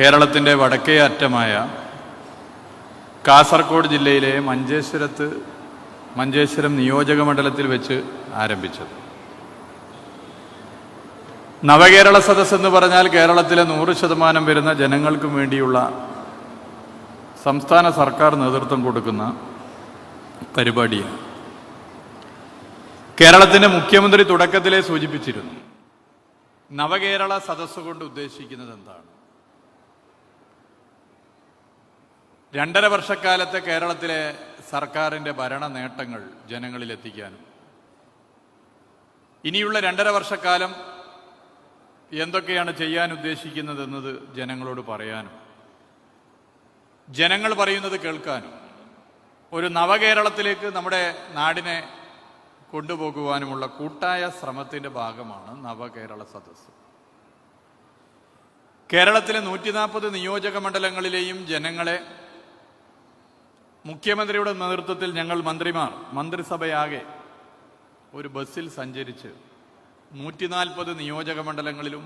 കേരളത്തിന്റെ വടക്കേ അറ്റമായ കാസർഗോഡ് ജില്ലയിലെ മഞ്ചേശ്വരത്ത് മഞ്ചേശ്വരം നിയോജക മണ്ഡലത്തിൽ വെച്ച് ആരംഭിച്ചത്. നവകേരള സദസ് എന്ന് പറഞ്ഞാൽ കേരളത്തിലെ നൂറ് ശതമാനം വരുന്ന ജനങ്ങൾക്കും വേണ്ടിയുള്ള സംസ്ഥാന സർക്കാർ നേതൃത്വം കൊടുക്കുന്ന പരിപാടിയാണ്. കേരളത്തിന്റെ മുഖ്യമന്ത്രി തുടക്കത്തിലെ സൂചിപ്പിച്ചിരുന്നു. നവകേരള സദസ്സുകൊണ്ട് ഉദ്ദേശിക്കുന്നത് എന്താണ്? രണ്ടര വർഷക്കാലത്തെ കേരളത്തിലെ സർക്കാരിന്റെ ഭരണ നേട്ടങ്ങൾ ജനങ്ങളിൽ ഇനിയുള്ള രണ്ടര വർഷക്കാലം എന്തൊക്കെയാണ് ചെയ്യാൻ ഉദ്ദേശിക്കുന്നത് എന്നത് ജനങ്ങളോട് പറയാനും ജനങ്ങൾ പറയുന്നത് കേൾക്കാനും ഒരു നവകേരളത്തിലേക്ക് നമ്മുടെ നാടിനെ കൊണ്ടുപോകുവാനുമുള്ള കൂട്ടായ ശ്രമത്തിന്റെ ഭാഗമാണ് നവകേരള സദസ്സ്. കേരളത്തിലെ നൂറ്റി നാൽപ്പത് നിയോജക മണ്ഡലങ്ങളിലെയും ജനങ്ങളെ മുഖ്യമന്ത്രിയുടെ നേതൃത്വത്തിൽ ഞങ്ങൾ മന്ത്രിമാർ മന്ത്രിസഭയാകെ ഒരു ബസ്സിൽ സഞ്ചരിച്ച് നൂറ്റി നാൽപ്പത് നിയോജക മണ്ഡലങ്ങളിലും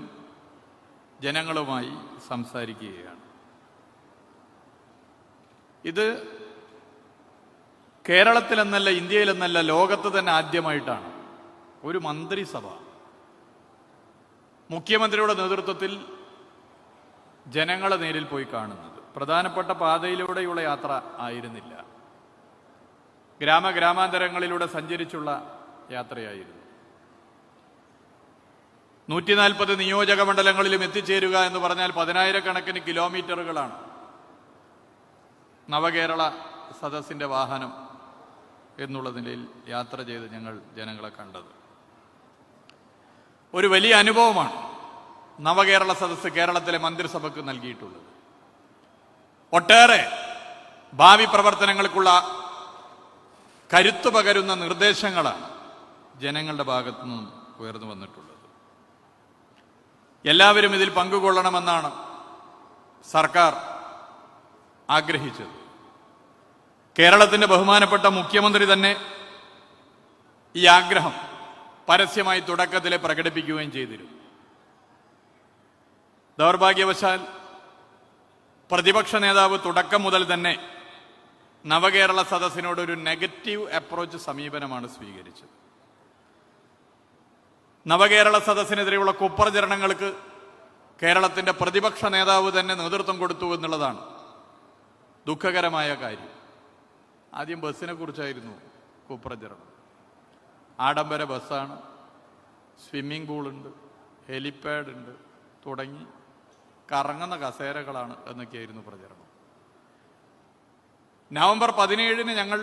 ജനങ്ങളുമായി സംസാരിക്കുകയാണ്. ഇത് കേരളത്തിലെന്നല്ല ഇന്ത്യയിലെന്നല്ല ലോകത്ത് തന്നെ ആദ്യമായിട്ടാണ് ഒരു മന്ത്രിസഭ. മുഖ്യമന്ത്രിയുടെ നേതൃത്വത്തിൽ ജനങ്ങളെ നേരിൽ പോയി കാണുന്നത്. പ്രധാനപ്പെട്ട പാതയിലൂടെയുള്ള യാത്ര ആയിരുന്നില്ല. ഗ്രാമഗ്രാമാന്തരങ്ങളിലൂടെ സഞ്ചരിച്ചുള്ള യാത്രയായിരുന്നു. നൂറ്റി നാൽപ്പത് നിയോജക മണ്ഡലങ്ങളിലും എത്തിച്ചേരുക എന്ന് പറഞ്ഞാൽ പതിനായിരക്കണക്കിന് കിലോമീറ്ററുകളാണ്. നവകേരള സദസ്സിന്റെ വാഹനം എന്നുള്ള നിലയിൽ യാത്ര ചെയ്ത് ഞങ്ങൾ ജനങ്ങളെ കണ്ടത്. ഒരു വലിയ അനുഭവമാണ് നവകേരള സദസ്സ് കേരളത്തിലെ മന്ത്രിസഭയ്ക്ക് നൽകിയിട്ടുള്ളത്. ഒട്ടേറെ ഭാവി പ്രവർത്തനങ്ങൾക്കുള്ള കരുത്തു പകരുന്ന നിർദ്ദേശങ്ങളാണ് ജനങ്ങളുടെ ഭാഗത്തു നിന്നും ഉയർന്നു വന്നിട്ടുള്ളത്. എല്ലാവരും ഇതിൽ പങ്കുകൊള്ളണമെന്നാണ് സർക്കാർ ആഗ്രഹിച്ചത്. കേരളത്തിന്റെ ബഹുമാനപ്പെട്ട മുഖ്യമന്ത്രി തന്നെ ഈ ആഗ്രഹം പരസ്യമായി തുടക്കത്തിലെ പ്രകടിപ്പിക്കുകയും ചെയ്തിരുന്നു. ദൗർഭാഗ്യവശാൽ പ്രതിപക്ഷ നേതാവ് തുടക്കം മുതൽ തന്നെ നവകേരള സദസ്സിനോട് ഒരു നെഗറ്റീവ് അപ്രോച്ച് സമീപനമാണ് സ്വീകരിച്ചത്. നവകേരള സദസ്സിനെതിരെയുള്ള കുപ്രചരണങ്ങൾക്ക് കേരളത്തിന്റെ പ്രതിപക്ഷ നേതാവ് തന്നെ നേതൃത്വം കൊടുത്തു എന്നുള്ളതാണ് ദുഃഖകരമായ കാര്യം. ആദ്യം ബസ്സിനെ കുറിച്ചായിരുന്നു കുപ്രചരണം. ആഡംബര ബസ്സാണ്. സ്വിമ്മിംഗ് പൂളുണ്ട്. ഹെലിപാഡ് ഉണ്ട് തുടങ്ങി കറങ്ങുന്ന കസേരകളാണ് എന്നൊക്കെയായിരുന്നു പ്രചരണം. നവംബർ പതിനേഴിന് ഞങ്ങൾ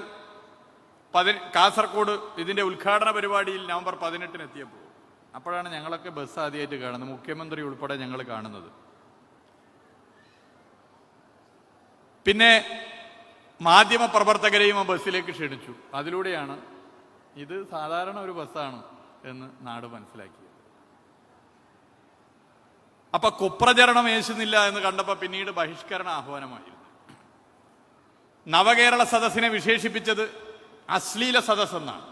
പതി കാസർഗോഡ് ഇതിന്റെ ഉദ്ഘാടന പരിപാടിയിൽ നവംബർ പതിനെട്ടിന് എത്തിയപ്പോൾ അപ്പോഴാണ് ഞങ്ങളൊക്കെ ബസ് ആദ്യമായിട്ട് കാണുന്നത്. മുഖ്യമന്ത്രി ഉൾപ്പെടെ ഞങ്ങൾ കാണുന്നത്. പിന്നെ മാധ്യമ പ്രവർത്തകരെയും ആ ബസ്സിലേക്ക് ക്ഷണിച്ചു. അതിലൂടെയാണ് ഇത് സാധാരണ ഒരു ബസ്സാണ് എന്ന് നാട് മനസ്സിലാക്കിയത് അപ്പൊ കുപ്രചരണം ഏശുന്നില്ല എന്ന് കണ്ടപ്പോ പിന്നീട് ബഹിഷ്കരണ ആഹ്വാനമായിരുന്നു. നവകേരള സദസ്സിനെ വിശേഷിപ്പിച്ചത് അശ്ലീല സദസ് എന്നാണ്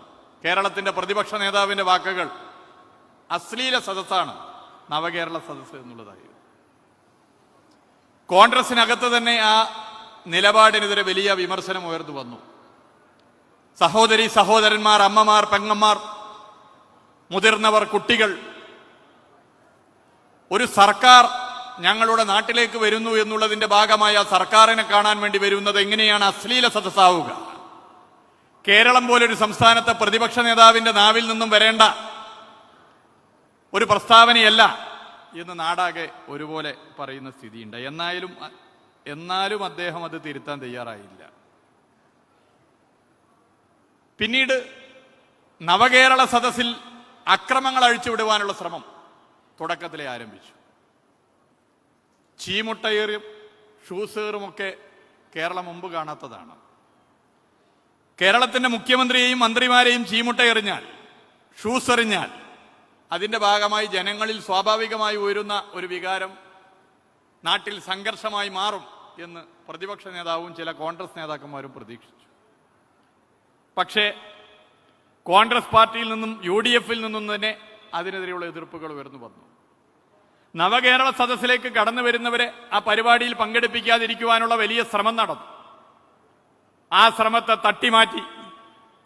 കേരളത്തിന്റെ പ്രതിപക്ഷ നേതാവിന്റെ വാക്കുകൾ അശ്ലീല സദസ്സാണ് നവകേരള സദസ് എന്നുള്ളതായിരുന്നു കോൺഗ്രസിനകത്ത് തന്നെ ആ നിലപാടിനെതിരെ വലിയ വിമർശനം ഉയർന്നു വന്നു. സഹോദരി സഹോദരന്മാർ അമ്മമാർ പെങ്ങന്മാർ മുതിർന്നവർ കുട്ടികൾ ഒരു സർക്കാർ ഞങ്ങളുടെ നാട്ടിലേക്ക് വരുന്നു എന്നുള്ളതിന്റെ ഭാഗമായ സർക്കാരിനെ കാണാൻ വേണ്ടി വരുന്നത് എങ്ങനെയാണ് അശ്ലീല സദസ്സാവുക? കേരളം പോലൊരു സംസ്ഥാനത്തെ പ്രതിപക്ഷ നേതാവിന്റെ നാവിൽ നിന്നും വരേണ്ട ഒരു പ്രസ്താവനയല്ല എന്ന് നാടാകെ ഒരുപോലെ പറയുന്ന സ്ഥിതിയുണ്ട്. എന്നായാലും എന്നാലും അദ്ദേഹം അത് തിരുത്താൻ തയ്യാറായില്ല. പിന്നീട് നവകേരള സദസ്സിൽ അക്രമങ്ങൾ അഴിച്ചുവിടുവാനുള്ള ശ്രമം. തുടക്കത്തിലെ ആരംഭിച്ചു. ചീമുട്ടയേറും ഷൂസേറുമൊക്കെ കേരളം മുമ്പ് കാണാത്തതാണ്. കേരളത്തിന്റെ മുഖ്യമന്ത്രിയെയും മന്ത്രിമാരെയും ചീമുട്ടയെറിഞ്ഞാൽ ഷൂസ് എറിഞ്ഞാൽ അതിന്റെ ഭാഗമായി ജനങ്ങളിൽ സ്വാഭാവികമായി ഉയരുന്ന ഒരു വികാരം നാട്ടിൽ സംഘർഷമായി മാറും എന്ന് പ്രതിപക്ഷ നേതാവും ചില കോൺഗ്രസ് നേതാക്കന്മാരും പ്രതീക്ഷിച്ചു. പക്ഷേ കോൺഗ്രസ് പാർട്ടിയിൽ നിന്നും യു ഡി എഫിൽ നിന്നും തന്നെ അതിനെതിരെയുള്ള എതിർപ്പുകൾ ഉയർന്നു വന്നു. നവകേരള സദസ്സിലേക്ക് കടന്നു വരുന്നവരെ ആ പരിപാടിയിൽ പങ്കെടുപ്പിക്കാതിരിക്കുവാനുള്ള വലിയ ശ്രമം നടന്നു. ആ ശ്രമത്തെ തട്ടിമാറ്റി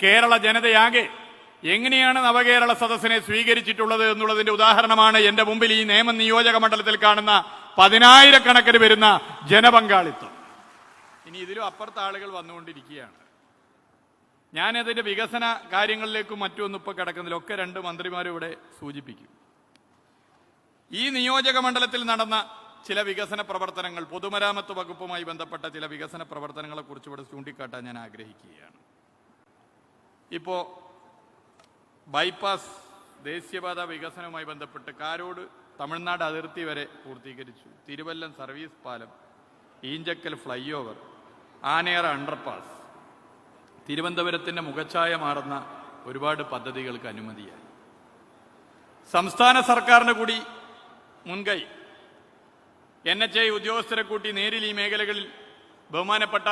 കേരള ജനതയാകെ എങ്ങനെയാണ് നവകേരള സദസ്സിനെ സ്വീകരിച്ചിട്ടുള്ളത് എന്നുള്ളതിന്റെ ഉദാഹരണമാണ് എന്റെ മുമ്പിൽ ഈ നിയമ നിയോജക മണ്ഡലത്തിൽ കാണുന്ന പതിനായിരക്കണക്കിന് വരുന്ന ജനപങ്കാളിത്തം. ഇനി ഇതിലും അപ്പുറത്ത് ആളുകൾ വന്നുകൊണ്ടിരിക്കുകയാണ്. ഞാനതിന്റെ വികസന കാര്യങ്ങളിലേക്കും മറ്റൊന്നും ഇപ്പൊ കിടക്കുന്നതിലൊക്കെ രണ്ട് മന്ത്രിമാരും ഇവിടെ സൂചിപ്പിക്കും. ഈ നിയോജക മണ്ഡലത്തിൽ നടന്ന ചില വികസന പ്രവർത്തനങ്ങൾ പൊതുമരാമത്ത് വകുപ്പുമായി ബന്ധപ്പെട്ട ചില വികസന പ്രവർത്തനങ്ങളെക്കുറിച്ച് ഇവിടെ ചൂണ്ടിക്കാട്ടാൻ ഞാൻ ആഗ്രഹിക്കുകയാണ്. ഇപ്പോ ബൈപ്പാസ് ദേശീയപാത വികസനവുമായി ബന്ധപ്പെട്ട് കാരോട് തമിഴ്നാട് അതിർത്തി വരെ പൂർത്തീകരിച്ചു. തിരുവല്ലം സർവീസ് പാലം ഈഞ്ചക്കൽ ഫ്ലൈ ഓവർ അണ്ടർപാസ് തിരുവനന്തപുരത്തിന്റെ മുഖച്ഛായ മാറുന്ന ഒരുപാട് പദ്ധതികൾക്ക് അനുമതിയായി. സംസ്ഥാന സർക്കാരിന് കൂടി മുൻകൈ. എൻ എച്ച് ഐ ഉദ്യോഗസ്ഥരെ കൂട്ടി നേരിൽ ഈ മേഖലകളിൽ ബഹുമാനപ്പെട്ട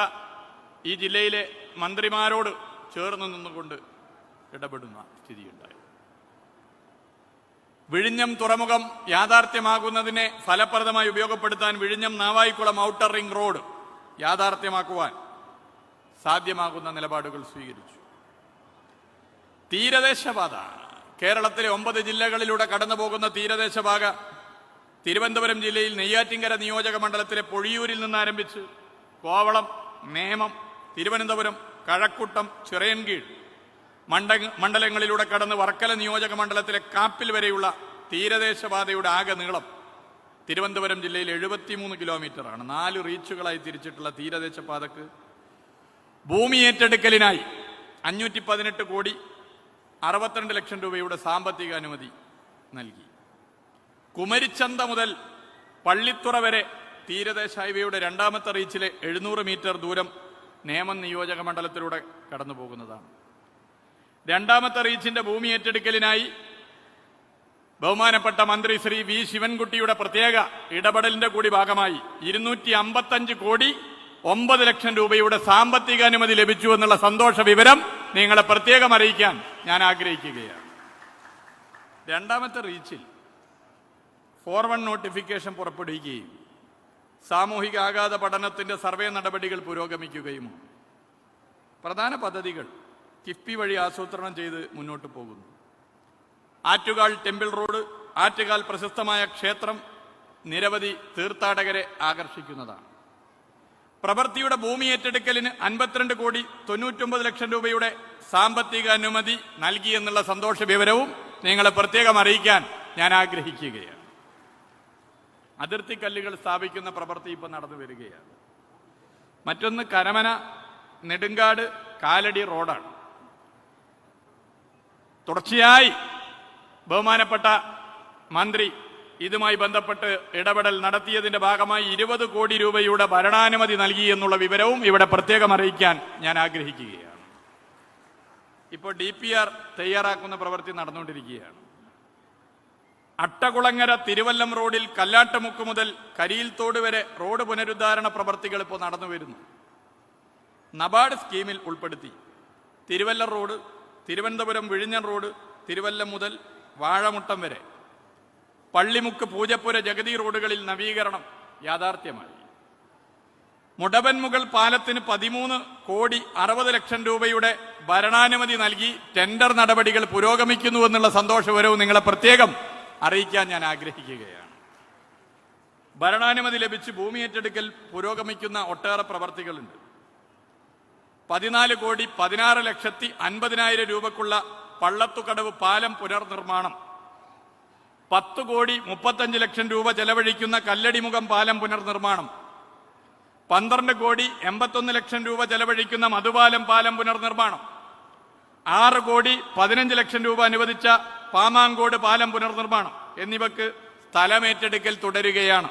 ഈ ജില്ലയിലെ മന്ത്രിമാരോട് ചേർന്ന് നിന്നുകൊണ്ട് ഇടപെടുന്ന സ്ഥിതിയുണ്ടായി. വിഴിഞ്ഞം തുറമുഖം യാഥാർത്ഥ്യമാകുന്നതിനെ ഫലപ്രദമായി ഉപയോഗപ്പെടുത്താൻ വിഴിഞ്ഞം നാവായിക്കുളം ഔട്ടർ റിംഗ് റോഡ് യാഥാർത്ഥ്യമാക്കുവാൻ സാധ്യമാകുന്ന നിലപാടുകൾ സ്വീകരിച്ചു. തീരദേശപാത കേരളത്തിലെ ഒമ്പത് ജില്ലകളിലൂടെ കടന്നു പോകുന്ന തീരദേശപാത തിരുവനന്തപുരം ജില്ലയിൽ നെയ്യാറ്റിങ്കര നിയോജക മണ്ഡലത്തിലെ പൊഴിയൂരിൽ നിന്ന് ആരംഭിച്ച് കോവളം നേമം തിരുവനന്തപുരം കഴക്കൂട്ടം ചിറയൻകീഴ് മണ്ഡ മണ്ഡലങ്ങളിലൂടെ കടന്ന് വർക്കല നിയോജക മണ്ഡലത്തിലെ കാപ്പിൽ വരെയുള്ള തീരദേശപാതയുടെ ആകെ നീളം തിരുവനന്തപുരം ജില്ലയിൽ എഴുപത്തിമൂന്ന് കിലോമീറ്ററാണ്. നാല് റീച്ചുകളായി തിരിച്ചിട്ടുള്ള തീരദേശപാതക്ക് ഭൂമി ഏറ്റെടുക്കലിനായി അഞ്ഞൂറ്റി പതിനെട്ട് കോടി അറുപത്തിരണ്ട് ലക്ഷം രൂപയുടെ സാമ്പത്തിക അനുമതി നൽകി. കുമരിച്ചന്ത മുതൽ പള്ളിത്തുറ വരെ തീരദേശ ഹൈവേയുടെ രണ്ടാമത്തെ റീച്ചിലെ എഴുന്നൂറ് മീറ്റർ ദൂരം നേമം നിയോജക മണ്ഡലത്തിലൂടെ കടന്നു പോകുന്നതാണ്. രണ്ടാമത്തെ റീച്ചിന്റെ ഭൂമി ഏറ്റെടുക്കലിനായി ബഹുമാനപ്പെട്ട മന്ത്രി ശ്രീ വി ശിവൻകുട്ടിയുടെ പ്രത്യേക ഇടപെടലിന്റെ കൂടി ഭാഗമായി ഇരുന്നൂറ്റി അമ്പത്തഞ്ച് കോടി ഒമ്പത് ലക്ഷം രൂപയുടെ സാമ്പത്തിക അനുമതി ലഭിച്ചു എന്നുള്ള സന്തോഷ വിവരം നിങ്ങളെ പ്രത്യേകം അറിയിക്കാൻ ഞാൻ ആഗ്രഹിക്കുകയാണ്. രണ്ടാമത്തെ റീച്ചിൽ ഫോർ വൺ നോട്ടിഫിക്കേഷൻ പുറപ്പെടുവിക്കുകയും സാമൂഹിക ആഘാത പഠനത്തിന്റെ സർവേ നടപടികൾ പുരോഗമിക്കുകയും പ്രധാന പദ്ധതികൾ കിഫ്ബി വഴി ആസൂത്രണം ചെയ്ത് മുന്നോട്ട് പോകുന്നു. ആറ്റുകാൽ ടെമ്പിൾ റോഡ് ആറ്റുകാൽ പ്രശസ്തമായ ക്ഷേത്രം നിരവധി തീർത്ഥാടകരെ ആകർഷിക്കുന്നതാണ്. പ്രവൃത്തിയുടെ ഭൂമി ഏറ്റെടുക്കലിന് അൻപത്തിരണ്ട് കോടി തൊണ്ണൂറ്റൊമ്പത് ലക്ഷം രൂപയുടെ സാമ്പത്തിക അനുമതി നൽകി എന്നുള്ള സന്തോഷ വിവരവും നിങ്ങളെ പ്രത്യേകം അറിയിക്കാൻ ഞാൻ ആഗ്രഹിക്കുകയാണ്. അതിർത്തി കല്ലുകൾ സ്ഥാപിക്കുന്ന പ്രവൃത്തി ഇപ്പോൾ നടന്നു വരികയാണ്. മറ്റൊന്ന് കരമന നെടുങ്കാട് കാലടി റോഡാണ്. തുടർച്ചയായി ബഹുമാനപ്പെട്ട മന്ത്രി ഇതുമായി ബന്ധപ്പെട്ട് ഇടപെടൽ നടത്തിയതിന്റെ ഭാഗമായി ഇരുപത് കോടി രൂപയുടെ ഭരണാനുമതി നൽകി എന്നുള്ള വിവരവും ഇവിടെ പ്രത്യേകം അറിയിക്കാൻ ഞാൻ ആഗ്രഹിക്കുകയാണ്. ഇപ്പോൾ ഡി തയ്യാറാക്കുന്ന പ്രവൃത്തി നടന്നുകൊണ്ടിരിക്കുകയാണ്. അട്ടകുളങ്ങര തിരുവല്ലം റോഡിൽ കല്ലാട്ടമുക്ക് മുതൽ കരിയിൽത്തോട് വരെ റോഡ് പുനരുദ്ധാരണ പ്രവർത്തികൾ ഇപ്പോൾ നടന്നു വരുന്നു. നബാർഡ് സ്കീമിൽ ഉൾപ്പെടുത്തി. തിരുവല്ല റോഡ് തിരുവനന്തപുരം വിഴിഞ്ഞൻ റോഡ് തിരുവല്ലം മുതൽ വാഴമുട്ടം വരെ. പള്ളിമുക്ക് പൂജപ്പുര ജഗതി റോഡുകളിൽ നവീകരണം യാഥാർത്ഥ്യമായി. മുടവൻമുകൾ പാലത്തിന് പതിമൂന്ന് കോടി അറുപത് ലക്ഷം രൂപയുടെ ഭരണാനുമതി നൽകി ടെൻഡർ നടപടികൾ പുരോഗമിക്കുന്നു എന്നുള്ള സന്തോഷവരവും നിങ്ങളെ പ്രത്യേകം അറിയിക്കാൻ ഞാൻ ആഗ്രഹിക്കുകയാണ്. ഭരണാനുമതി ലഭിച്ച് ഭൂമി ഏറ്റെടുക്കൽ പുരോഗമിക്കുന്ന ഒട്ടേറെ പ്രവർത്തികളുണ്ട്. പതിനാല് കോടി പതിനാറ് ലക്ഷത്തി അൻപതിനായിരം രൂപക്കുള്ള പള്ളത്തുകടവ് പാലം പുനർനിർമ്മാണം പത്ത് കോടി മുപ്പത്തഞ്ച് ലക്ഷം രൂപ ചെലവഴിക്കുന്ന കല്ലടിമുഖം പാലം പുനർനിർമ്മാണം പന്ത്രണ്ട് കോടി എൺപത്തൊന്ന് ലക്ഷം രൂപ ചെലവഴിക്കുന്ന മധുപാലം പാലം പുനർനിർമ്മാണം. ആറ് കോടി പതിനഞ്ച് ലക്ഷം രൂപ അനുവദിച്ച പാമാങ്കോട് പാലം പുനർനിർമ്മാണം എന്നിവക്ക് സ്ഥലമേറ്റെടുക്കൽ തുടരുകയാണ്.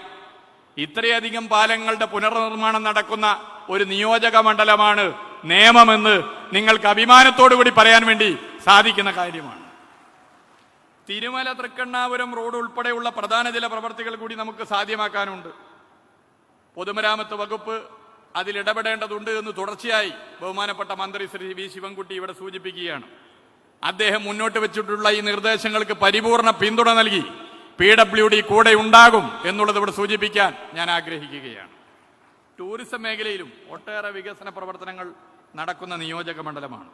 ഇത്രയധികം പാലങ്ങളുടെ പുനർനിർമ്മാണം നടക്കുന്ന ഒരു നിയോജക മണ്ഡലമാണ് നിയമമെന്ന് നിങ്ങൾക്ക് അഭിമാനത്തോടു കൂടി പറയാൻ വേണ്ടി സാധിക്കുന്ന കാര്യമാണ്. തിരുമല തൃക്കണ്ണാപുരം റോഡ് ഉൾപ്പെടെയുള്ള പ്രധാന ചില പ്രവർത്തികൾ കൂടി നമുക്ക് സാധ്യമാക്കാനുണ്ട്. പൊതുമരാമത്ത് വകുപ്പ് അതിൽ ഇടപെടേണ്ടതുണ്ട് എന്ന് തുടർച്ചയായി ബഹുമാനപ്പെട്ട മന്ത്രി ശ്രീ വി ശിവൻകുട്ടി ഇവിടെ സൂചിപ്പിക്കുകയാണ്. അദ്ദേഹം മുന്നോട്ട് വെച്ചിട്ടുള്ള ഈ നിർദ്ദേശങ്ങൾക്ക് പരിപൂർണ പിന്തുണ നൽകി പി ഡബ്ല്യു ഡി കൂടെ ഉണ്ടാകും എന്നുള്ളത് ഇവിടെ സൂചിപ്പിക്കാൻ ഞാൻ ആഗ്രഹിക്കുകയാണ്. ടൂറിസം മേഖലയിലും ഒട്ടേറെ വികസന പ്രവർത്തനങ്ങൾ നടക്കുന്ന നിയോജക മണ്ഡലമാണ്.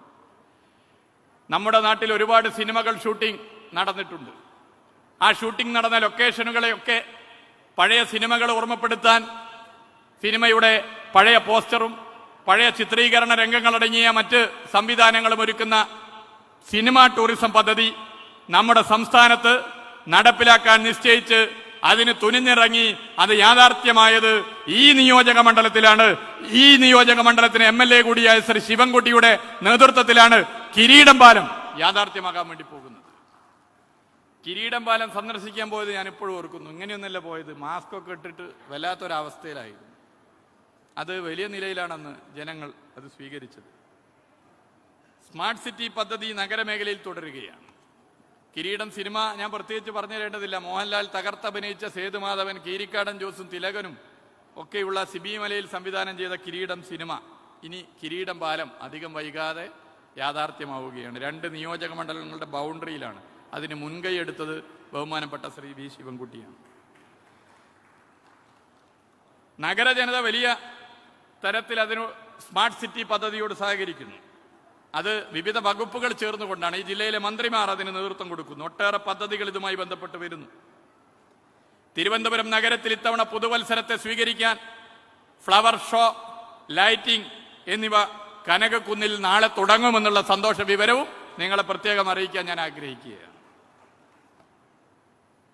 നമ്മുടെ നാട്ടിൽ ഒരുപാട് സിനിമകൾ ഷൂട്ടിംഗ് നടന്നിട്ടുണ്ട്. ആ ഷൂട്ടിംഗ് നടന്ന ലൊക്കേഷനുകളെയൊക്കെ പഴയ സിനിമകൾ ഓർമ്മപ്പെടുത്താൻ സിനിമയുടെ പഴയ പോസ്റ്ററും പഴയ ചിത്രീകരണ രംഗങ്ങളടങ്ങിയ മറ്റ് സംവിധാനങ്ങളും ഒരുക്കുന്ന സിനിമ ടൂറിസം പദ്ധതി നമ്മുടെ സംസ്ഥാനത്ത് നടപ്പിലാക്കാൻ നിശ്ചയിച്ച് അതിന് തുനിഞ്ഞിറങ്ങി അത് യാഥാർത്ഥ്യമായത് ഈ നിയോജക മണ്ഡലത്തിലാണ്. ഈ നിയോജക മണ്ഡലത്തിന് എം എൽ എ കൂടിയായ ശ്രീ ശിവൻകുട്ടിയുടെ നേതൃത്വത്തിലാണ് കിരീടം പാലം യാഥാർത്ഥ്യമാകാൻ വേണ്ടി പോകുന്നത്. കിരീടം പാലം സന്ദർശിക്കാൻ പോയത് ഞാൻ ഇപ്പോഴും ഓർക്കുന്നു. ഇങ്ങനെയൊന്നല്ല പോയത്. മാസ്ക് ഒക്കെ ഇട്ടിട്ട് വല്ലാത്തൊരവസ്ഥയിലായിരുന്നു. അത് വലിയ നിലയിലാണെന്ന് ജനങ്ങൾ അത് സ്വീകരിച്ചത്. സ്മാർട്ട് സിറ്റി പദ്ധതി നഗരമേഖലയിൽ തുടരുകയാണ്. കിരീടം സിനിമ ഞാൻ പ്രത്യേകിച്ച് പറഞ്ഞു തരേണ്ടതില്ല മോഹൻലാൽ തകർത്തഭിനയിച്ച സേതുമാധവൻ കീരിക്കാടൻ ജോസും തിലകനും ഒക്കെയുള്ള സിബി മലയിൽ സംവിധാനം ചെയ്ത കിരീടം സിനിമ. ഇനി കിരീടം പാലം അധികം വൈകാതെ യാഥാർത്ഥ്യമാവുകയാണ്. രണ്ട് നിയോജക മണ്ഡലങ്ങളുടെ ബൗണ്ടറിയിലാണ്. അതിന് മുൻകൈ എടുത്തത് ബഹുമാനപ്പെട്ട ശ്രീ വി ശിവൻകുട്ടിയാണ്. നഗരജനത വലിയ തരത്തിൽ അതിന് സ്മാർട്ട് സിറ്റി പദ്ധതിയോട് സഹകരിക്കുന്നു. അത് വിവിധ വകുപ്പുകൾ ചേർന്നുകൊണ്ടാണ് ഈ ജില്ലയിലെ മന്ത്രിമാർ അതിന് നേതൃത്വം കൊടുക്കുന്നു. ഒട്ടേറെ പദ്ധതികൾ ഇതുമായി ബന്ധപ്പെട്ട് വരുന്നു. തിരുവനന്തപുരം നഗരത്തിൽ ഇത്തവണ പുതുവത്സരത്തെ സ്വീകരിക്കാൻ ഫ്ലവർ ഷോ ലൈറ്റിംഗ് എന്നിവ കനകക്കുന്നിൽ നാളെ തുടങ്ങുമെന്നുള്ള സന്തോഷ വിവരവും നിങ്ങളെ പ്രത്യേകം അറിയിക്കാൻ ഞാൻ ആഗ്രഹിക്കുകയാണ്.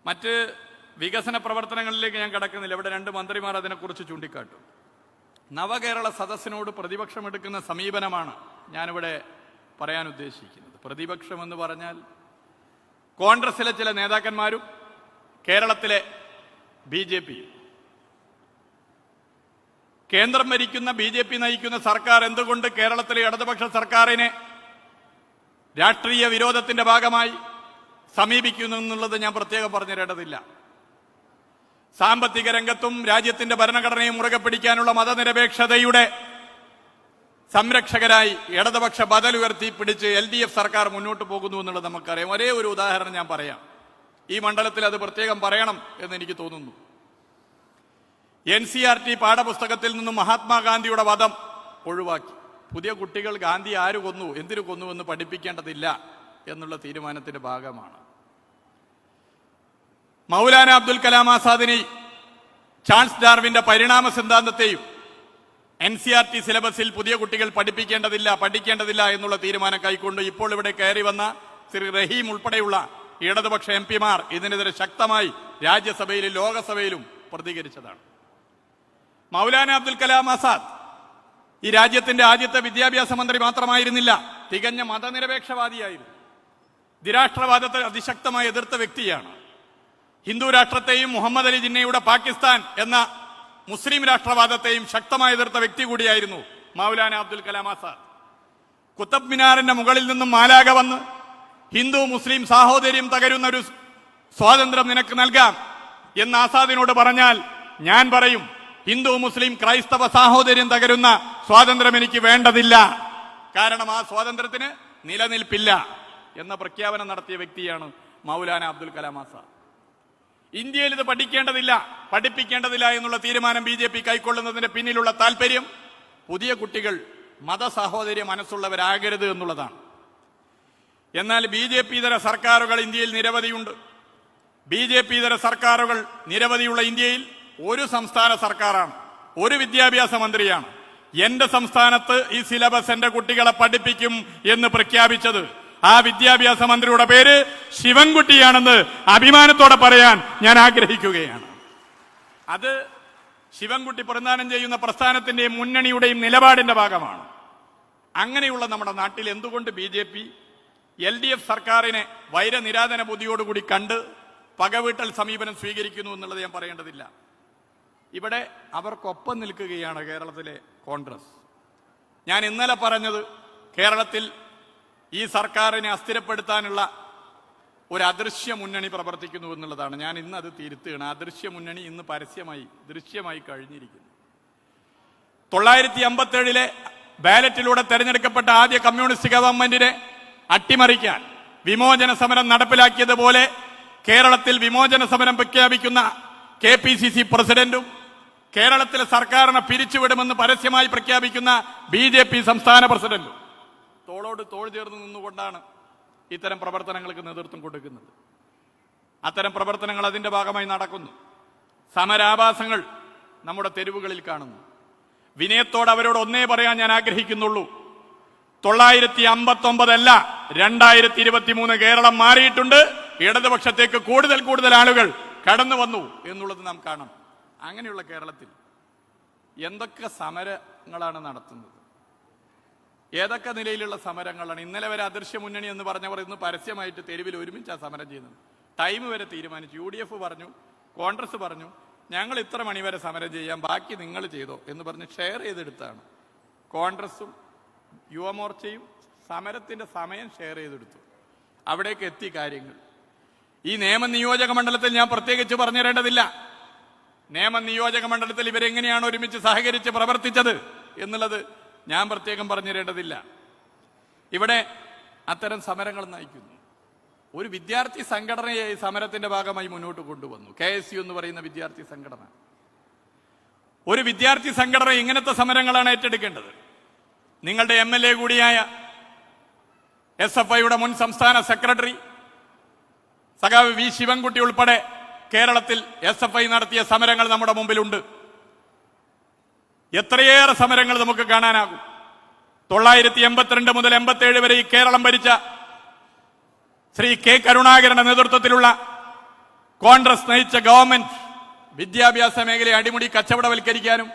മറ്റ് വികസന പ്രവർത്തനങ്ങളിലേക്ക് ഞാൻ കടക്കുന്നില്ല. ഇവിടെ രണ്ട് മന്ത്രിമാർ അതിനെക്കുറിച്ച് ചൂണ്ടിക്കാട്ടും. നവകേരള സദസ്സിനോട് പ്രതിപക്ഷം എടുക്കുന്ന സമീപനമാണ് ഞാനിവിടെ പറയാൻ ഉദ്ദേശിക്കുന്നത്. പ്രതിപക്ഷം എന്ന് പറഞ്ഞാൽ കോൺഗ്രസിലെ ചില നേതാക്കന്മാരും കേരളത്തിലെ ബി ജെ പി കേന്ദ്രം ഭരിക്കുന്ന ബി ജെ പി നയിക്കുന്ന സർക്കാർ എന്തുകൊണ്ട് കേരളത്തിലെ ഇടതുപക്ഷ സർക്കാരിനെ രാഷ്ട്രീയ വിരോധത്തിന്റെ ഭാഗമായി സമീപിക്കുന്നു എന്നുള്ളത് ഞാൻ പ്രത്യേകം പറഞ്ഞു തരേണ്ടതില്ല സാമ്പത്തിക രംഗത്തും രാജ്യത്തിന്റെ ഭരണഘടനയും മുറുകെ പിടിക്കാനുള്ള മതനിരപേക്ഷതയുടെ സംരക്ഷകരായി ഇടതുപക്ഷ ബദലുയർത്തി പിടിച്ച് എൽ ഡി എഫ് സർക്കാർ മുന്നോട്ട് പോകുന്നു എന്നുള്ളത് നമുക്കറിയാം. ഒരേ ഒരു ഉദാഹരണം ഞാൻ പറയാം. ഈ മണ്ഡലത്തിൽ അത് പ്രത്യേകം പറയണം എന്ന് എനിക്ക് തോന്നുന്നു. എൻ സി ആർ ടി പാഠപുസ്തകത്തിൽ നിന്നും മഹാത്മാഗാന്ധിയുടെ വധം ഒഴിവാക്കി. പുതിയ കുട്ടികൾ ഗാന്ധി ആര് കൊന്നു എന്തിനു കൊന്നു എന്ന് പഠിപ്പിക്കേണ്ടതില്ല എന്നുള്ള തീരുമാനത്തിന്റെ ഭാഗമാണ്. മൗലാന അബ്ദുൽ കലാം ആസാദിനെ ചാൾസ് ഡാർവിന്റെ പരിണാമ സിദ്ധാന്തത്തെയും എൻ സി ആർ ടി സിലബസിൽ പുതിയ കുട്ടികൾ പഠിപ്പിക്കേണ്ടതില്ല പഠിക്കേണ്ടതില്ല എന്നുള്ള തീരുമാനം കൈക്കൊണ്ട് ഇപ്പോൾ ഇവിടെ കയറി വന്ന ശ്രീ റഹീം ഉൾപ്പെടെയുള്ള ഇടതുപക്ഷ എം പിമാർ ഇതിനെതിരെ ശക്തമായി രാജ്യസഭയിലും ലോകസഭയിലും പ്രതികരിച്ചതാണ്. മൗലാന അബ്ദുൽ കലാം ആസാദ് ഈ രാജ്യത്തിന്റെ ആദ്യത്തെ വിദ്യാഭ്യാസ മന്ത്രി മാത്രമായിരുന്നില്ല തികഞ്ഞ മതനിരപേക്ഷവാദിയായിരുന്നു. ദിരാഷ്ട്രവാദത്തെ അതിശക്തമായി എതിർത്ത വ്യക്തിയാണ്. ഹിന്ദു രാഷ്ട്രത്തെയും മുഹമ്മദ് അലി ജിന്നയുടെ പാകിസ്ഥാൻ എന്ന മുസ്ലിം രാഷ്ട്രവാദത്തെയും ശക്തമായി എതിർത്ത വ്യക്തി കൂടിയായിരുന്നു മൗലാന അബ്ദുൽ കലാം ആസാദ്. കുത്തബ് മിനാറിന്റെ മുകളിൽ നിന്നും മാലാക വന്ന് ഹിന്ദു മുസ്ലിം സാഹോദര്യം തകരുന്ന ഒരു സ്വാതന്ത്ര്യം നിനക്ക് നൽകാം എന്ന് ആസാദിനോട് പറഞ്ഞാൽ ഞാൻ പറയും ഹിന്ദു മുസ്ലിം ക്രൈസ്തവ സാഹോദര്യം തകരുന്ന സ്വാതന്ത്ര്യം എനിക്ക് വേണ്ടതില്ല. കാരണം ആ സ്വാതന്ത്ര്യത്തിന് നിലനിൽപ്പില്ല എന്ന പ്രഖ്യാപനം നടത്തിയ വ്യക്തിയാണ് മൗലാന അബ്ദുൽ കലാം ആസാദ്. ഇന്ത്യയിൽ ഇത് പഠിക്കേണ്ടതില്ല പഠിപ്പിക്കേണ്ടതില്ല എന്നുള്ള തീരുമാനം ബി ജെ പി കൈക്കൊള്ളുന്നതിന്റെ പിന്നിലുള്ള താല്പര്യം പുതിയ കുട്ടികൾ മതസഹോദര്യ മനസ്സുള്ളവരാകരുത് എന്നുള്ളതാണ്. എന്നാൽ ബി ജെ പി ഇതര സർക്കാരുകൾ ഇന്ത്യയിൽ നിരവധിയുണ്ട്. ബി ജെ പി ഇതര സർക്കാരുകൾ നിരവധിയുള്ള ഇന്ത്യയിൽ ഒരു സംസ്ഥാന സർക്കാരാണ് ഒരു വിദ്യാഭ്യാസ മന്ത്രിയാണ്. എന്റെ സംസ്ഥാനത്ത് ഈ സിലബസ് എന്റെ കുട്ടികളെ പഠിപ്പിക്കും എന്ന് പ്രഖ്യാപിച്ചത് ആ വിദ്യാഭ്യാസ മന്ത്രിയുടെ പേര് ശിവൻകുട്ടിയാണെന്ന് അഭിമാനത്തോടെ പറയാൻ ഞാൻ ആഗ്രഹിക്കുകയാണ്. അത് ശിവൻകുട്ടി പ്രദാനം ചെയ്യുന്ന പ്രസ്ഥാനത്തിന്റെയും മുന്നണിയുടെയും നിലപാടിന്റെ ഭാഗമാണ്. അങ്ങനെയുള്ള നമ്മുടെ നാട്ടിൽ എന്തുകൊണ്ട് B J P L D F സർക്കാരിനെ വൈരനിരാധന ബുദ്ധിയോടുകൂടി കണ്ട് പകവീട്ടൽ സമീപനം സ്വീകരിക്കുന്നു എന്നുള്ളത് ഞാൻ പറയേണ്ടതില്ല. ഇവിടെ അവർക്കൊപ്പം നിൽക്കുകയാണ് കേരളത്തിലെ കോൺഗ്രസ്. ഞാൻ ഇന്നലെ പറഞ്ഞത് കേരളത്തിൽ ഈ സർക്കാരിനെ അസ്ഥിരപ്പെടുത്താനുള്ള ഒരു അദൃശ്യ മുന്നണി പ്രവർത്തിക്കുന്നു എന്നുള്ളതാണ്. ഞാൻ ഇന്ന് അത് തിരുത്തുകയാണ്. അദൃശ്യ മുന്നണി ഇന്ന് പരസ്യമായി ദൃശ്യമായി കഴിഞ്ഞിരിക്കുന്നു. തൊള്ളായിരത്തി അമ്പത്തി ഏഴിലെ ബാലറ്റിലൂടെ തെരഞ്ഞെടുക്കപ്പെട്ട ആദ്യ കമ്മ്യൂണിസ്റ്റ് ഗവൺമെന്റിനെ അട്ടിമറിക്കാൻ വിമോചന സമരം നടപ്പിലാക്കിയതുപോലെ കേരളത്തിൽ വിമോചന സമരം പ്രഖ്യാപിക്കുന്ന കെ പി സി സി പ്രസിഡന്റും കേരളത്തിലെ സർക്കാരിനെ പിരിച്ചുവിടുമെന്ന് പരസ്യമായി പ്രഖ്യാപിക്കുന്ന ബി ജെ പി സംസ്ഥാന പ്രസിഡന്റും തോളോട് തോൾ ചേർന്ന് നിന്നുകൊണ്ടാണ് ഇത്തരം പ്രവർത്തനങ്ങൾക്ക് നേതൃത്വം കൊടുക്കുന്നത്. അത്തരം പ്രവർത്തനങ്ങൾ അതിന്റെ ഭാഗമായി നടക്കുന്നു. സമരാഭാസങ്ങൾ നമ്മുടെ തെരുവുകളിൽ കാണുന്നു. വിനയത്തോട് അവരോട് ഒന്നേ പറയാൻ ഞാൻ ആഗ്രഹിക്കുന്നുള്ളൂ. തൊള്ളായിരത്തി അമ്പത്തി ഒമ്പതല്ല രണ്ടായിരത്തി ഇരുപത്തി മൂന്ന് കേരളം മാറിയിട്ടുണ്ട്. ഇടതുപക്ഷത്തേക്ക് കൂടുതൽ കൂടുതൽ ആളുകൾ കടന്നു വന്നു എന്നുള്ളത് നാം കാണണം. അങ്ങനെയുള്ള കേരളത്തിൽ എന്തൊക്കെ സമരങ്ങളാണ് നടത്തുന്നത്? ഏതൊക്കെ നിലയിലുള്ള സമരങ്ങളാണ്? ഇന്നലെ വരെ അദൃശ്യ മുന്നണി എന്ന് പറഞ്ഞവർ ഇന്ന് പരസ്യമായിട്ട് തെരുവിൽ ഒരുമിച്ച് ആ സമരം ചെയ്യുന്നത്. ടൈം വരെ തീരുമാനിച്ചു. യു ഡി എഫ് പറഞ്ഞു കോൺഗ്രസ് പറഞ്ഞു ഞങ്ങൾ ഇത്ര മണിവരെ സമരം ചെയ്യാം ബാക്കി നിങ്ങൾ ചെയ്തോ എന്ന് പറഞ്ഞ് ഷെയർ ചെയ്തെടുത്താണ്. കോൺഗ്രസും യുവമോർച്ചയും സമരത്തിന്റെ സമയം ഷെയർ ചെയ്തെടുത്തു. അവിടേക്ക് എത്തി കാര്യങ്ങൾ. ഈ നിയമ നിയോജക മണ്ഡലത്തിൽ ഞാൻ പ്രത്യേകിച്ച് പറഞ്ഞു തരേണ്ടതില്ല നിയമ നിയോജക മണ്ഡലത്തിൽ ഇവരെങ്ങനെയാണ് ഒരുമിച്ച് സഹകരിച്ച് പ്രവർത്തിച്ചത് എന്നുള്ളത് ഞാൻ പ്രത്യേകം പറഞ്ഞു തരേണ്ടതില്ല ഇവിടെ അത്തരം സമരങ്ങൾ നയിക്കുന്നു. ഒരു വിദ്യാർത്ഥി സംഘടനയെ ഈ സമരത്തിന്റെ ഭാഗമായി മുന്നോട്ട് കൊണ്ടുവന്നു. കെ എസ് യു എന്ന് പറയുന്ന വിദ്യാർത്ഥി സംഘടന. ഒരു വിദ്യാർത്ഥി സംഘടന ഇങ്ങനത്തെ സമരങ്ങളാണ് ഏറ്റെടുക്കേണ്ടത്. നിങ്ങളുടെ എം എൽ എ കൂടിയായ എസ് എഫ് ഐയുടെ മുൻ സംസ്ഥാന സെക്രട്ടറി സഖാവ് വി ശിവൻകുട്ടി ഉൾപ്പെടെ കേരളത്തിൽ എസ് എഫ് ഐ നടത്തിയ സമരങ്ങൾ നമ്മുടെ മുമ്പിലുണ്ട്. എത്രയേറെ സമരങ്ങൾ നമുക്ക് കാണാനാകും. തൊള്ളായിരത്തി എൺപത്തിരണ്ട് മുതൽ എൺപത്തിയേഴ് വരെ ഈ കേരളം ഭരിച്ച ശ്രീ കെ കരുണാകരന്റെ നേതൃത്വത്തിലുള്ള കോൺഗ്രസ് നയിച്ച ഗവൺമെന്റ് വിദ്യാഭ്യാസ മേഖലയെ അടിമുടി കച്ചവടവൽക്കരിക്കാനും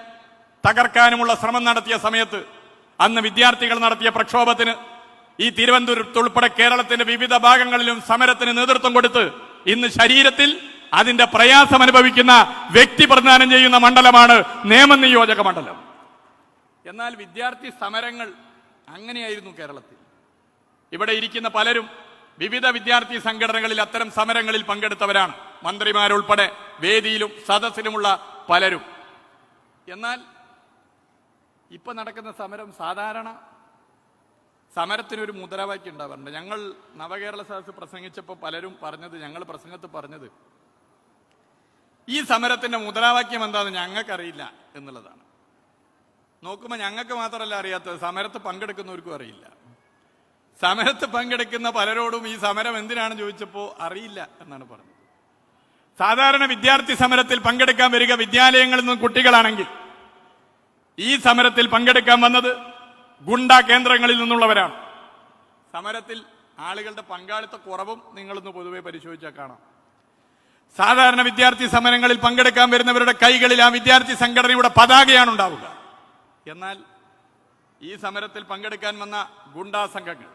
തകർക്കാനുമുള്ള ശ്രമം നടത്തിയ സമയത്ത് അന്ന് വിദ്യാർത്ഥികൾ നടത്തിയ പ്രക്ഷോഭത്തിന് ഈ തിരുവനന്തപുരത്ത് ഉൾപ്പെടെ കേരളത്തിന്റെ വിവിധ ഭാഗങ്ങളിലും സമരത്തിന് നേതൃത്വം കൊടുത്ത് ഇന്ന് ശരീരത്തിൽ അതിന്റെ പ്രയാസം അനുഭവിക്കുന്ന വ്യക്തി പ്രദാനം ചെയ്യുന്ന മണ്ഡലമാണ് നിയമനിയോജക മണ്ഡലം. എന്നാൽ വിദ്യാർത്ഥി സമരങ്ങൾ അങ്ങനെയായിരുന്നു കേരളത്തിൽ. ഇവിടെ ഇരിക്കുന്ന പലരും വിവിധ വിദ്യാർത്ഥി സംഘടനകളിൽ അത്തരം സമരങ്ങളിൽ പങ്കെടുത്തവരാണ്. മന്ത്രിമാരുൾപ്പെടെ വേദിയിലും സദസ്സിലുമുള്ള പലരും. എന്നാൽ ഇപ്പൊ നടക്കുന്ന സമരം സാധാരണ സമരത്തിനൊരു മുദ്രാവാക്യം ഉണ്ടാവാറുണ്ട്. ഞങ്ങൾ നവകേരള സദസ് പ്രസംഗിച്ചപ്പോൾ പലരും പറഞ്ഞത് ഞങ്ങൾ പ്രസംഗത്ത് പറഞ്ഞത് ഈ സമരത്തിന്റെ മുദ്രാവാക്യം എന്താണെന്ന് ഞങ്ങൾക്കറിയില്ല എന്നുള്ളതാണ്. നോക്കുമ്പോൾ ഞങ്ങൾക്ക് മാത്രമല്ല അറിയാത്തത് സമരത്ത് പങ്കെടുക്കുന്നവർക്കും അറിയില്ല. സമരത്ത് പങ്കെടുക്കുന്ന പലരോടും ഈ സമരം എന്തിനാണ് ചോദിച്ചപ്പോൾ അറിയില്ല എന്നാണ് പറഞ്ഞത്. സാധാരണ വിദ്യാർത്ഥി സമരത്തിൽ പങ്കെടുക്കാൻ വരിക വിദ്യാലയങ്ങളിൽ നിന്നും കുട്ടികളാണെങ്കിൽ ഈ സമരത്തിൽ പങ്കെടുക്കാൻ വന്നത് ഗുണ്ട കേന്ദ്രങ്ങളിൽ നിന്നുള്ളവരാണ്. സമരത്തിൽ ആളുകളുടെ പങ്കാളിത്ത കുറവും നിങ്ങളൊന്ന് പൊതുവെ പരിശോധിച്ചാൽ കാണാം. സാധാരണ വിദ്യാർത്ഥി സമരങ്ങളിൽ പങ്കെടുക്കാൻ വരുന്നവരുടെ കൈകളിൽ ആ വിദ്യാർത്ഥി സംഘടനയുടെ പതാകയാണ് ഉണ്ടാവുക. എന്നാൽ ഈ സമരത്തിൽ പങ്കെടുക്കാൻ വന്ന ഗുണ്ടാ സംഘങ്ങൾ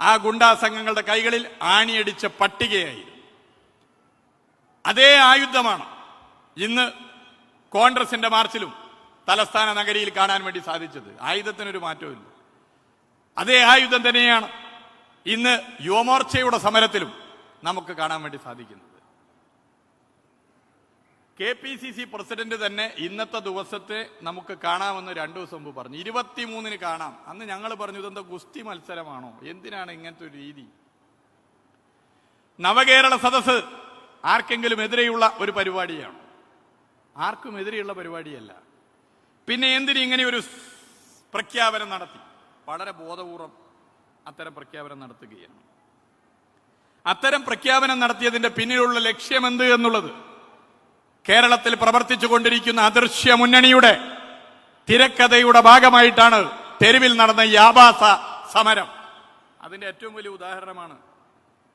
ആ ഗുണ്ടാ സംഘങ്ങളുടെ കൈകളിൽ ആണിയടിച്ച പട്ടികയായിരുന്നു. അതേ ആയുധമാണ് ഇന്ന് കോൺഗ്രസിന്റെ മാർച്ചിലും തലസ്ഥാന നഗരിയിൽ കാണാൻ വേണ്ടി സാധിച്ചത്. ആയുധത്തിനൊരു മാറ്റവും അതേ ആയുധം തന്നെയാണ് ഇന്ന് യുവമോർച്ചയുടെ സമരത്തിലും നമുക്ക് കാണാൻ വേണ്ടി സാധിക്കുന്നത്. K P C C president തന്നെ ഇന്നത്തെ ദിവസത്തെ നമുക്ക് കാണാമെന്ന് രണ്ടു ദിവസം മുമ്പ് പറഞ്ഞു. ഇരുപത്തിമൂന്നിന് കാണാം. അന്ന് ഞങ്ങൾ പറഞ്ഞു ഇതെന്താ ഗുസ്തി മത്സരമാണോ? എന്തിനാണ് ഇങ്ങനത്തെ ഒരു രീതി? നവകേരള സദസ് ആർക്കെങ്കിലും എതിരെയുള്ള ഒരു പരിപാടിയാണ്. ആർക്കും എതിരെയുള്ള പരിപാടിയല്ല. പിന്നെ എന്തിന് ഇങ്ങനെ ഒരു പ്രഖ്യാപനം നടത്തി? വളരെ ബോധപൂർവം അത്തരം പ്രഖ്യാപനം നടത്തുകയാണ്. അത്തരം പ്രഖ്യാപനം നടത്തിയതിന്റെ പിന്നിലുള്ള ലക്ഷ്യം ലക്ഷ്യമെന്ത് എന്നുള്ളത്? കേരളത്തിൽ പ്രവർത്തിച്ചു കൊണ്ടിരിക്കുന്ന അദൃശ്യ മുന്നണിയുടെ തിരക്കഥയുടെ ഭാഗമായിട്ടാണ് തെരുവിൽ നടന്ന യാബാസ സമരം. അതിന്റെ ഏറ്റവും വലിയ ഉദാഹരണമാണ്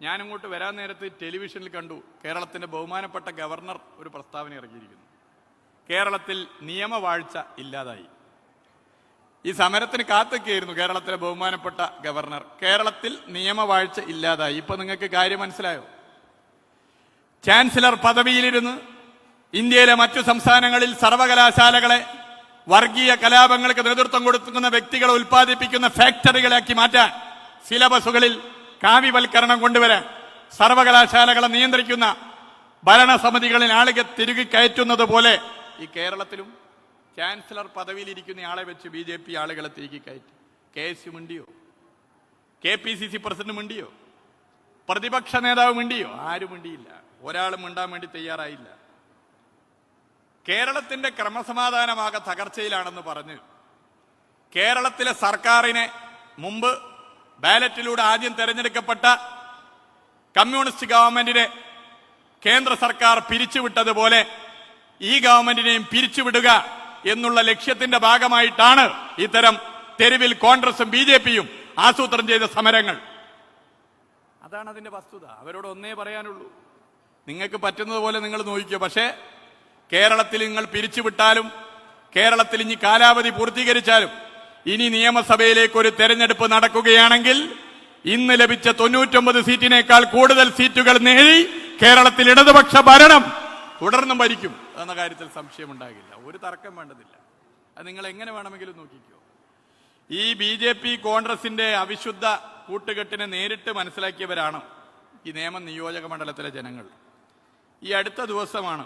ഞാനിങ്ങോട്ട് വരാൻ നേരത്ത് ടെലിവിഷനിൽ കണ്ടു കേരളത്തിന്റെ ബഹുമാനപ്പെട്ട ഗവർണർ ഒരു പ്രസ്താവന ഇറക്കിയിരിക്കുന്നു കേരളത്തിൽ നിയമവാഴ്ച ഇല്ലാതായി. ഈ സമരത്തിന് കാത്തൊക്കെയായിരുന്നു കേരളത്തിലെ ബഹുമാനപ്പെട്ട ഗവർണർ. കേരളത്തിൽ നിയമവാഴ്ച ഇല്ലാതായി. ഇപ്പൊ നിങ്ങൾക്ക് കാര്യം മനസ്സിലായോ? ചാൻസലർ പദവിയിലിരുന്ന് ഇന്ത്യയിലെ മറ്റു സംസ്ഥാനങ്ങളിൽ സർവകലാശാലകളെ വർഗീയ കലാപങ്ങൾക്ക് നേതൃത്വം കൊടുക്കുന്ന വ്യക്തികളെ ഉൽപ്പാദിപ്പിക്കുന്ന ഫാക്ടറികളാക്കി മാറ്റാൻ സിലബസുകളിൽ കാവ്യവൽക്കരണം കൊണ്ടുവരാൻ സർവകലാശാലകളെ നിയന്ത്രിക്കുന്ന ഭരണസമിതികളിൽ ആളുകൾ തിരികെ കയറ്റുന്നത് പോലെ ഈ കേരളത്തിലും ചാൻസലർ പദവിയിലിരിക്കുന്ന ആളെ വെച്ച് ബി ജെ പി ആളുകളെ തിരികെ കയറ്റി. K S മിണ്ടിയോ? K P C C president മിണ്ടിയോ? പ്രതിപക്ഷ നേതാവ് മിണ്ടിയോ? ആരും മിണ്ടിയില്ല. ഒരാളും മിണ്ടാൻ വേണ്ടി തയ്യാറായില്ല. കേരളത്തിന്റെ ക്രമസമാധാനമാകെ തകർച്ചയിലാണെന്ന് പറഞ്ഞ് കേരളത്തിലെ സർക്കാരിനെ മുമ്പ് ബാലറ്റിലൂടെ ആദ്യം തെരഞ്ഞെടുക്കപ്പെട്ട കമ്മ്യൂണിസ്റ്റ് ഗവൺമെന്റിനെ കേന്ദ്ര സർക്കാർ പിരിച്ചുവിട്ടതുപോലെ ഈ ഗവൺമെന്റിനെയും പിരിച്ചുവിടുക എന്നുള്ള ലക്ഷ്യത്തിന്റെ ഭാഗമായിട്ടാണ് ഇത്തരം തെരുവിൽ കോൺഗ്രസും ബി ജെ പിയും ആസൂത്രണം ചെയ്ത സമരങ്ങൾ. അതാണ് അതിന്റെ വസ്തുത. അവരോട് ഒന്നേ പറയാനുള്ളൂ. നിങ്ങൾക്ക് പറ്റുന്നത് പോലെ നിങ്ങൾ നോക്കിക്കോ. പക്ഷേ കേരളത്തിൽ നിങ്ങൾ പിരിച്ചുവിട്ടാലും കേരളത്തിൽ ഇനി കാലാവധി പൂർത്തീകരിച്ചാലും ഇനി നിയമസഭയിലേക്ക് ഒരു തെരഞ്ഞെടുപ്പ് നടക്കുകയാണെങ്കിൽ ഇന്ന് ലഭിച്ച തൊണ്ണൂറ്റൊമ്പത് സീറ്റിനേക്കാൾ കൂടുതൽ സീറ്റുകൾ നേടി കേരളത്തിൽ ഇടതുപക്ഷ ഭരണം തുടർന്നും ഭരിക്കും. എന്ന കാര്യത്തിൽ സംശയമുണ്ടാകില്ല. ഒരു തർക്കം വേണ്ടതില്ല. അത് നിങ്ങൾ എങ്ങനെ വേണമെങ്കിലും നോക്കിക്കോ. ഈ ബി ജെ പി കോൺഗ്രസിന്റെ അവിശുദ്ധ കൂട്ടുകെട്ടിനെ നേരിട്ട് മനസ്സിലാക്കിയവരാണ് ഈ നിയമ നിയോജക മണ്ഡലത്തിലെ ജനങ്ങൾ. ഈ അടുത്ത ദിവസമാണ്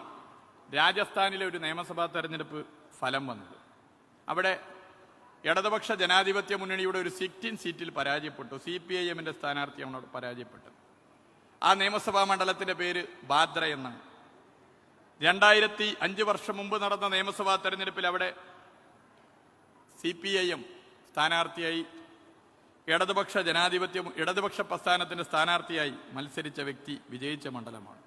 രാജസ്ഥാനിലെ ഒരു നിയമസഭാ തെരഞ്ഞെടുപ്പ് ഫലം വന്നത്. അവിടെ ഇടതുപക്ഷ ജനാധിപത്യ മുന്നണിയുടെ ഒരു സിറ്റിൻ സീറ്റിൽ പരാജയപ്പെട്ടു. സി പി ഐ എമ്മിന്റെ സ്ഥാനാർത്ഥിയാണ് അവിടെ പരാജയപ്പെട്ടത്. ആ നിയമസഭാ മണ്ഡലത്തിന്റെ പേര് ബാദ്ര എന്നാണ്. രണ്ടായിരത്തി അഞ്ച് വർഷം മുമ്പ് നടന്ന നിയമസഭാ തെരഞ്ഞെടുപ്പിൽ അവിടെ സി പി ഐ എം സ്ഥാനാർത്ഥിയായി ഇടതുപക്ഷ ജനാധിപത്യ ഇടതുപക്ഷ പ്രസ്ഥാനത്തിന്റെ സ്ഥാനാർത്ഥിയായി മത്സരിച്ച വ്യക്തി വിജയിച്ച മണ്ഡലമാണ്.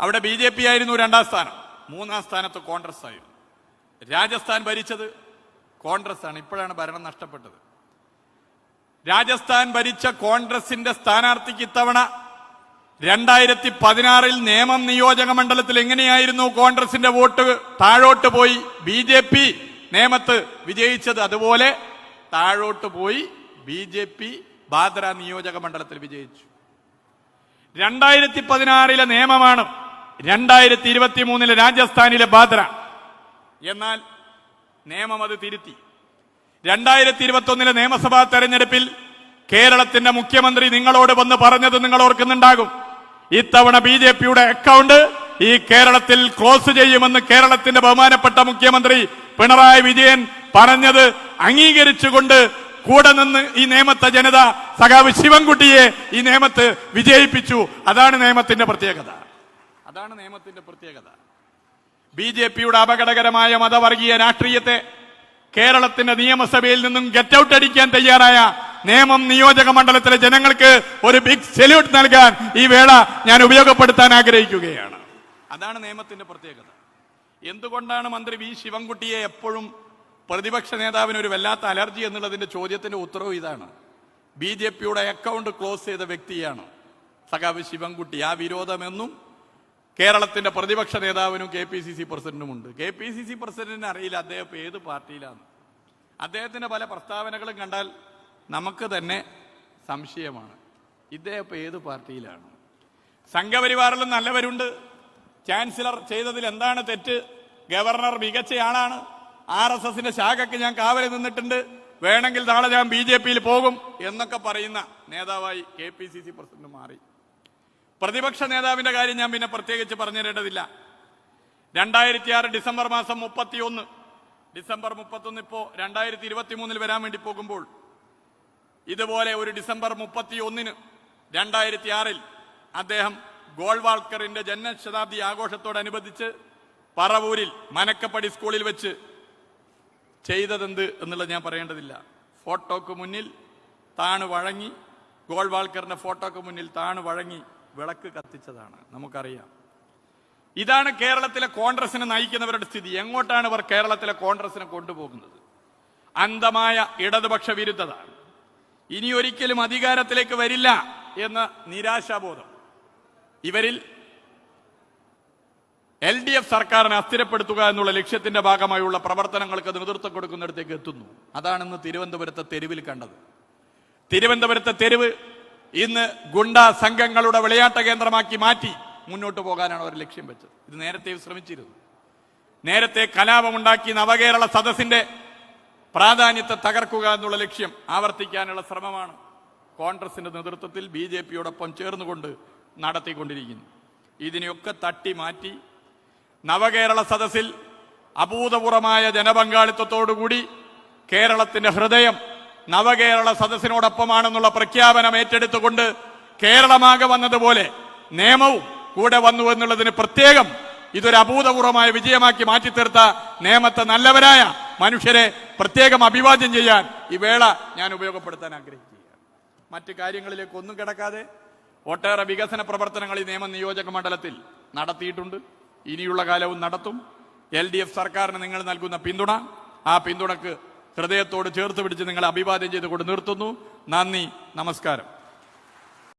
അവിടെ ബി ജെ പി ആയിരുന്നു രണ്ടാം സ്ഥാനം. മൂന്നാം സ്ഥാനത്ത് കോൺഗ്രസ് ആയിരുന്നു. രാജസ്ഥാൻ ഭരിച്ചത് കോൺഗ്രസ് ആണ്. ഇപ്പോഴാണ് ഭരണം നഷ്ടപ്പെട്ടത്. രാജസ്ഥാൻ ഭരിച്ച കോൺഗ്രസിന്റെ സ്ഥാനാർത്ഥിക്ക് ഇത്തവണ രണ്ടായിരത്തി പതിനാറിൽ നേമം നിയോജക മണ്ഡലത്തിൽ എങ്ങനെയായിരുന്നു കോൺഗ്രസിന്റെ വോട്ട് താഴോട്ട് പോയി? ബി ജെ പി നേമത്ത് വിജയിച്ചത് അതുപോലെ താഴോട്ട് പോയി ബി ജെ പി ബാദ്ര നിയോജക മണ്ഡലത്തിൽ വിജയിച്ചു. രണ്ടായിരത്തി പതിനാറിലെ നിയമമാണ് രണ്ടായിരത്തി ഇരുപത്തി മൂന്നിലെ രാജസ്ഥാനിലെ ബാദ്ര. എന്നാൽ നിയമം അത് തിരുത്തി. രണ്ടായിരത്തി ഇരുപത്തി നിയമസഭാ തെരഞ്ഞെടുപ്പിൽ കേരളത്തിന്റെ മുഖ്യമന്ത്രി നിങ്ങളോട് വന്ന് പറഞ്ഞത് നിങ്ങൾ ഓർക്കുന്നുണ്ടാകും. ഇത്തവണ ബി ജെ പിയുടെ അക്കൗണ്ട് ഈ കേരളത്തിൽ ക്ലോസ് ചെയ്യുമെന്ന് കേരളത്തിന്റെ ബഹുമാനപ്പെട്ട മുഖ്യമന്ത്രി പിണറായി വിജയൻ പറഞ്ഞത് അംഗീകരിച്ചുകൊണ്ട് കൂടെ നിന്ന് ഈ നിയമത്തെ ജനത സഖാവ് ശിവൻകുട്ടിയെ ഈ നിയമത്ത് വിജയിപ്പിച്ചു. അതാണ് നിയമത്തിന്റെ പ്രത്യേകത. അതാണ് നിയമത്തിന്റെ പ്രത്യേകത. ബി ജെ പിയുടെ അപകടകരമായ മതവർഗീയ രാഷ്ട്രീയത്തെ കേരളത്തിന്റെ നിയമസഭയിൽ നിന്നും ഗെറ്റ് ഔട്ട് അടിക്കാൻ തയ്യാറായ നേമം നിയോജക മണ്ഡലത്തിലെ ജനങ്ങൾക്ക് ഒരു ബിഗ് സല്യൂട്ട് നൽകാൻ ഈ വേള ഞാൻ ഉപയോഗപ്പെടുത്താൻ ആഗ്രഹിക്കുകയാണ്. അതാണ് നിയമത്തിന്റെ പ്രത്യേകത. എന്തുകൊണ്ടാണ് മന്ത്രി വി ശിവൻകുട്ടിയെ എപ്പോഴും പ്രതിപക്ഷ നേതാവിന് ഒരു വല്ലാത്ത അലർജി എന്നുള്ളതിന്റെ ചോദ്യത്തിന്റെ ഉത്തരവ് ഇതാണ്. ബി ജെ പിയുടെ അക്കൗണ്ട് ക്ലോസ് ചെയ്ത വ്യക്തിയാണ് സഖാവ് ശിവൻകുട്ടി. ആ വിരോധമെന്നും കേരളത്തിന്റെ പ്രതിപക്ഷ നേതാവിനും കെ പി സി സി പ്രസിഡന്റും ഉണ്ട് കെ പി സി സി പ്രസിഡന്റിന് അറിയില്ല. അദ്ദേഹം ഏത് പാർട്ടിയിലാണ്? അദ്ദേഹത്തിന്റെ പല പ്രസ്താവനകളും കണ്ടാൽ നമുക്ക് തന്നെ സംശയമാണ്. ഇദ്ദേഹം ഏത് പാർട്ടിയിലാണ്? സംഘപരിവാറിലും നല്ലവരുണ്ട്. ചാൻസലർ ചെയ്തതിൽ എന്താണ് തെറ്റ്? ഗവർണർ മികച്ചയാളാണ് ആർ എസ് എസിന്റെ ശാഖയ്ക്ക് ഞാൻ കാവലിൽ നിന്നിട്ടുണ്ട്. വേണമെങ്കിൽ നാളെ ഞാൻ ബി ജെ പിയിൽ പോകും എന്നൊക്കെ പറയുന്ന നേതാവായി K P C C president മാറി. പ്രതിപക്ഷ നേതാവിന്റെ കാര്യം ഞാൻ പിന്നെ പ്രത്യേകിച്ച് പറഞ്ഞു തരേണ്ടതില്ല രണ്ടായിരത്തി ആറ് ഡിസംബർ മാസം മുപ്പത്തിയൊന്ന്. ഡിസംബർ മുപ്പത്തൊന്ന് ഇപ്പോ രണ്ടായിരത്തി ഇരുപത്തി മൂന്നിൽ വരാൻ വേണ്ടി പോകുമ്പോൾ ഇതുപോലെ ഒരു ഡിസംബർ മുപ്പത്തി ഒന്നിന് രണ്ടായിരത്തി ആറിൽ അദ്ദേഹം ഗോൾവാൾക്കറിന്റെ ജന്മശതാബ്ദി ആഘോഷത്തോടനുബന്ധിച്ച് പറവൂരിൽ മനക്കപ്പടി സ്കൂളിൽ വെച്ച് ചെയ്തതെന്ത് എന്നുള്ളത് ഞാൻ പറയേണ്ടതില്ല. ഫോട്ടോക്ക് മുന്നിൽ താണു വഴങ്ങി ഗോൾവാൾക്കറിന്റെ ഫോട്ടോക്ക് മുന്നിൽ താണു വഴങ്ങി വിളക്ക് കത്തിച്ചതാണ്. നമുക്കറിയാം. ഇതാണ് കേരളത്തിലെ കോൺഗ്രസിനെ നയിക്കുന്നവരുടെ സ്ഥിതി. എങ്ങോട്ടാണ് ഇവർ കേരളത്തിലെ കോൺഗ്രസിനെ കൊണ്ടുപോകുന്നത്? അന്ധമായ ഇടതുപക്ഷ വിരുദ്ധത. ഇനി ഒരിക്കലും അധികാരത്തിലേക്ക് വരില്ല എന്ന നിരാശാബോധം. ഇവരിൽ എൽ ഡി എഫ് സർക്കാരിനെ അസ്ഥിരപ്പെടുത്തുക എന്നുള്ള ലക്ഷ്യത്തിന്റെ ഭാഗമായുള്ള പ്രവർത്തനങ്ങൾക്ക് നേതൃത്വം കൊടുക്കുന്നിടത്തേക്ക് എത്തുന്നു. അതാണ് ഇന്ന് തിരുവനന്തപുരത്തെ തെരുവിൽ കണ്ടത്. തിരുവനന്തപുരത്തെ തെരുവ് ഇന്ന് ഗുണ്ട സംഘങ്ങളുടെ വിളയാട്ട കേന്ദ്രമാക്കി മാറ്റി മുന്നോട്ട് പോകാനാണ് അവർ ലക്ഷ്യം വെച്ചത്. ഇത് നേരത്തെ ശ്രമിച്ചിരുന്നു. നേരത്തെ കലാപമുണ്ടാക്കി നവകേരള സദസ്സിന്റെ പ്രാധാന്യത്തെ തകർക്കുക എന്നുള്ള ലക്ഷ്യം ആവർത്തിക്കാനുള്ള ശ്രമമാണ് കോൺഗ്രസിന്റെ നേതൃത്വത്തിൽ ബി ജെ പിയോടൊപ്പം ചേർന്നുകൊണ്ട് നടത്തിക്കൊണ്ടിരിക്കുന്നു. ഇതിനെയൊക്കെ തട്ടി മാറ്റി നവകേരള സദസ്സിൽ അഭൂതപൂർവമായ ജനപങ്കാളിത്തത്തോടുകൂടി കേരളത്തിന്റെ ഹൃദയം നവകേരള സദസ്സിനോടൊപ്പമാണെന്നുള്ള പ്രഖ്യാപനം ഏറ്റെടുത്തുകൊണ്ട് കേരളമാകെ വന്നതുപോലെ നിയമവും കൂടെ വന്നു എന്നുള്ളതിന് പ്രത്യേകം ഇതൊരു അഭൂതപൂർവമായ വിജയമാക്കി മാറ്റിത്തീർത്ത നിയമത്തെ നല്ലവരായ മനുഷ്യരെ പ്രത്യേകം അഭിവാദ്യം ചെയ്യാൻ ഈ വേള ഞാൻ ഉപയോഗപ്പെടുത്താൻ ആഗ്രഹിക്കുകയാണ്. മറ്റു കാര്യങ്ങളിലേക്ക് ഒന്നും കിടക്കാതെ ഒട്ടേറെ വികസന പ്രവർത്തനങ്ങൾ ഈ നിയമ നിയോജക മണ്ഡലത്തിൽ നടത്തിയിട്ടുണ്ട്. ഇനിയുള്ള കാലവും നടത്തും. എൽ സർക്കാരിന് നിങ്ങൾ നൽകുന്ന പിന്തുണ ആ പിന്തുണക്ക് ഹൃദയത്തോട് ചേർത്ത് പിടിച്ച് നിങ്ങളെ അഭിവാദ്യം ചെയ്തുകൊണ്ട് നിർത്തുന്നു. നന്ദി നമസ്കാരം.